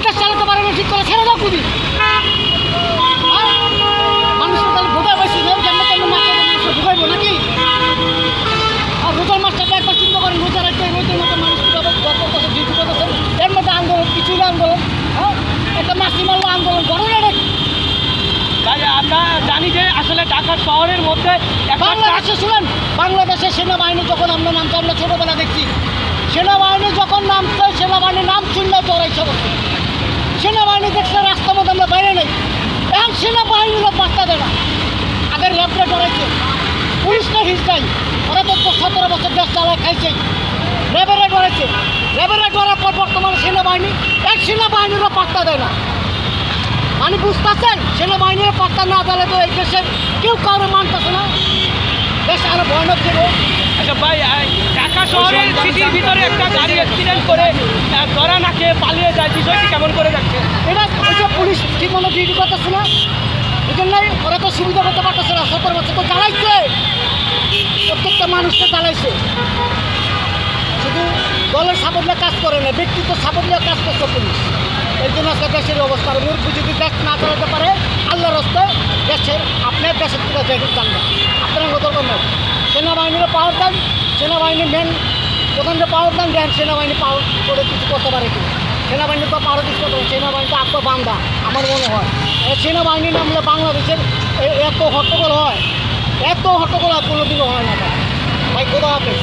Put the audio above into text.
দেশ চালাতে পারে না ঠিক করে ছেড়ে দাও খুবই তাহলে বসে মাস্টার নাকি? আর রোজার মাস্টারটা একবার চিন্তা করেন রোজা রাখতে রোজের মতো মানুষ কীভাবে গত বছর ডিউটি করতেছেন এর মধ্যে আন্দোলন কিছুই না আন্দোলন হ্যাঁ? একটা মাসি মারলো আন্দোলন করো না আমরা জানি যে আসলে ঢাকা শহরের মধ্যে একটা বাংলাদেশে শুনেন বাংলাদেশের সেনাবাহিনী যখন আমরা নামতো আমরা ছোটোবেলা দেখছি সেনাবাহিনী যখন নামতো সেনাবাহিনীর নাম শুনলে তো ওরা ইচ্ছা করতো সেনাবাহিনী দেখলে রাস্তার মধ্যে আমরা বাইরে নেই এখন সেনাবাহিনীরও পাত্তা দেয় না। আগের র্যাপটা ডরাইছে পুলিশটা হিসটাই ওরা তো সতেরো বছর দেশ চালায় খাইছে। র্যাবেরা ডরাইছে র্যাবেরা ডরার পর বর্তমানে সেনাবাহিনী এক সেনাবাহিনীরও পাত্তা দেয় না। মানে বুঝতেছেন? সেনাবাহিনীর পাত্তা না দিলে তো এই দেশের কেউ কারও মানতেছে না। দেশ আরও ভয়ানক দেবো আচ্ছা ভাই ঢাকা শহরের সিটির ভিতরে একটা গাড়ি অ্যাক্সিডেন্ট করে আহ, ধরা না খেয়ে যায়, বিষয়টি কেমন করে যাচ্ছে এটা ওই যে পুলিশ ঠিক মতো ডিউটি করতেছে না। এই জন্যই ওরা তো সুবিধা করতে পারতেছে না সতেরো বছর তো চালাইছে প্রত্যেকটা মানুষকে চালাইছে শুধু দলের সাপোর্ট কাজ করে না, ব্যক্তিত্ব সাপোর্ট নিয়ে কাজ করছে পুলিশ। এই জন্য আজকে দেশের অবস্থা মুরব্বী যদি দেশ না চালাতে পারে আল্লাহ রাস্তায় দেশের আপনার দেশের থেকে যাই জানবেন আপনার কত নেই সেনাবাহিনীর পাওয়ার দেন সেনাবাহিনী মেন প্রধানকে পাওয়ার দেন দেন সেনাবাহিনী পাওয়ার করে কিছু সেনাবাহিনী তো পাওয়ার কিছু করতে পারে সেনাবাহিনী তো আত্মবান্ধা আমার মনে হয় সেনাবাহিনী নামলে বাংলাদেশের এত হট্টগোল হয়, এত হট্টগোল আর কোনোদিনও হয় না ভাই। খোদা হাফেজ